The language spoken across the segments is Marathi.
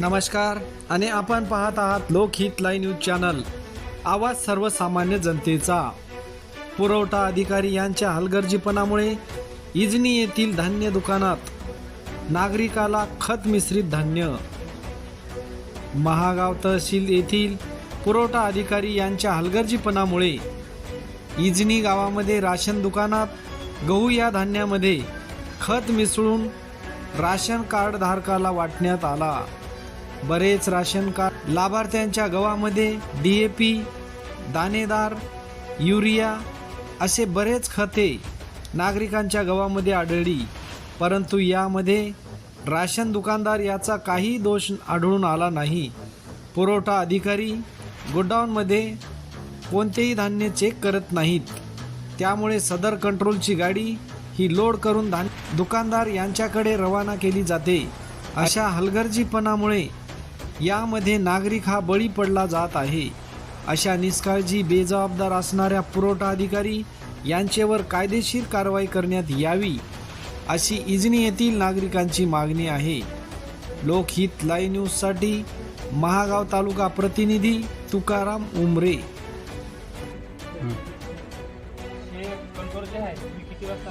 नमस्कार. आणि आपण पाहत आहात लोकहित लाईव्ह न्यूज चॅनल. आवाज सर्वसामान्य जनतेचा. पुरवठा अधिकारी यांच्या हलगर्जीपणामुळे इजनी येथील धान्य दुकानात नागरिकाला खत मिश्रित धान्य. महागाव तहसील येथील पुरवठा अधिकारी यांच्या हलगर्जीपणामुळे इजनी गावामध्ये राशन दुकानात गहू या धान्यामध्ये खत मिसळून राशन कार्ड धारकाला वाटण्यात आला. बरेच राशन कार्ड लाभार्थ्यांच्या गव्हामध्ये डी ए पी दाणेदार युरिया असे बरेच खते नागरिकांच्या गव्हामध्ये आढळली. परंतु यामध्ये राशन दुकानदार याचा काही दोष आढळून आला नाही. पुरवठा अधिकारी गोडाऊनमध्ये कोणतेही धान्य चेक करत नाहीत. त्यामुळे सदर कंट्रोलची गाडी ही लोड करून धान्य दुकानदार यांच्याकडे रवाना केली जाते. अशा हलगर्जीपणामुळे यामध्ये नागरिक हा बळी पडला जात आहे. अशा निष्काळजी बेजबाबदार असणाऱ्या पुरवठा अधिकारी यांचेवर कायदेशीर कारवाई करण्यात यावी अशी इजनी येथील नागरिकांची मागणी आहे. लोकहित लाईव्ह न्यूजसाठी महागाव तालुका प्रतिनिधी तुकाराम उमरे. हे किती वाजता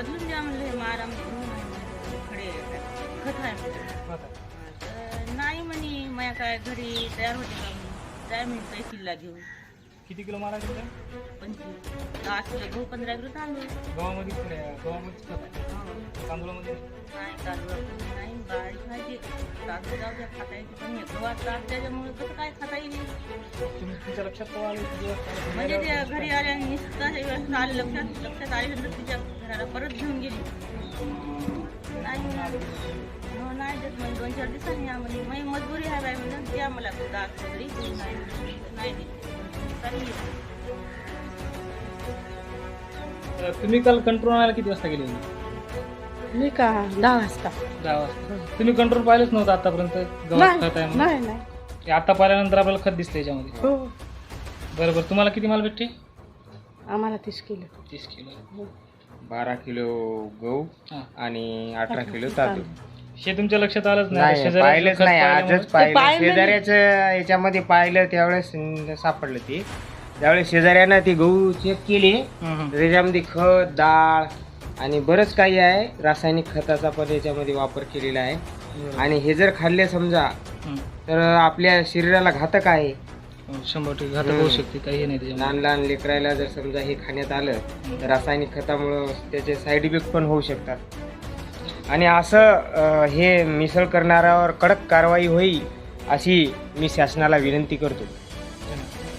बदलून द्या म्हणलं हे माराम खडे खत आहे म्हणलं. नाही म्हणे माझ्या काय घरी तयार होते का म्हणे. जाय म्हणे तहसीलला घेऊन किती किलो मारायचं होतं? पंचवीस. दहा किलो गहू पंधरा किलो तांदूळ. गव्हामध्ये गव्हामध्येच खत आहे तांदूळामध्ये? नाही तांदूळ नाही बारीक भाजी तांदूळ जाऊ द्या खाता येते पण हे गव्हात ताक त्याच्यामुळे कसं काय खाता येईल तुम्ही तुमच्या लक्षात आलं? म्हणजे ते घरी आल्या निसता आले लक्षात लक्षात आल्यानंतर तिच्या घराला परत घेऊन गेली. नाही म्हणाली. हो नाही देत म्हणजे दोन चार दिवसांनी या माझी मजबुरी आहे बाय म्हणून. द्या मला दहा तरी. नाही नाही देत. तर तुम्ही काल कंट्रोल आणायला किती वाजता गेले होते? मी का? दहा वाजता. दहा वाजता. तुम्ही कंट्रोल पाहिलंच नव्हतं आतापर्यंत? खत आहे नाही म्हणून. नाही नाही. हे आता पाहिल्यानंतर आपल्याला खत दिसतं याच्यामध्ये. हो. बरं बरं तुम्हाला किती माल भेटते? आम्हाला तीस किलो. तीस किलो. बारा किलो गहू हां. आणि अठरा किलो तांदूळ. हे तुमच्या लक्षात आलंच नाही. नाही शेजाऱ्याचं पाहिलंच खत नाही. पाहिल्यामुळे- आजच पाहिलं. पाहिलं नाही. शेजाऱ्याचं याच्यामध्ये पाहिलं त्यावेळेस सापडलं ते. त्यावेळेस शेजाऱ्यानं ती गहू चेक केली. त्याच्यामध्ये खत डाळ आणि बरंच काही आहे. रासायनिक खताचा पण याच्यामध्ये वापर केलेला आहे. आणि हे जर खाल्ले समजा हं. तर आपल्या शरीराला घातक आहे. हो, शंभर टक्के घातक होऊ शकते काही नाही त्याच्यामध्ये. लहान लहान लेकरायला जर समजा हे खाण्यात आलं तर रासायनिक खतामुळं त्याचे साईड इफेक्ट पण होऊ शकतात. आणि असं हे मिसळ करणाऱ्यावर कडक कारवाई होईल अशी मी शासनाला विनंती करतो.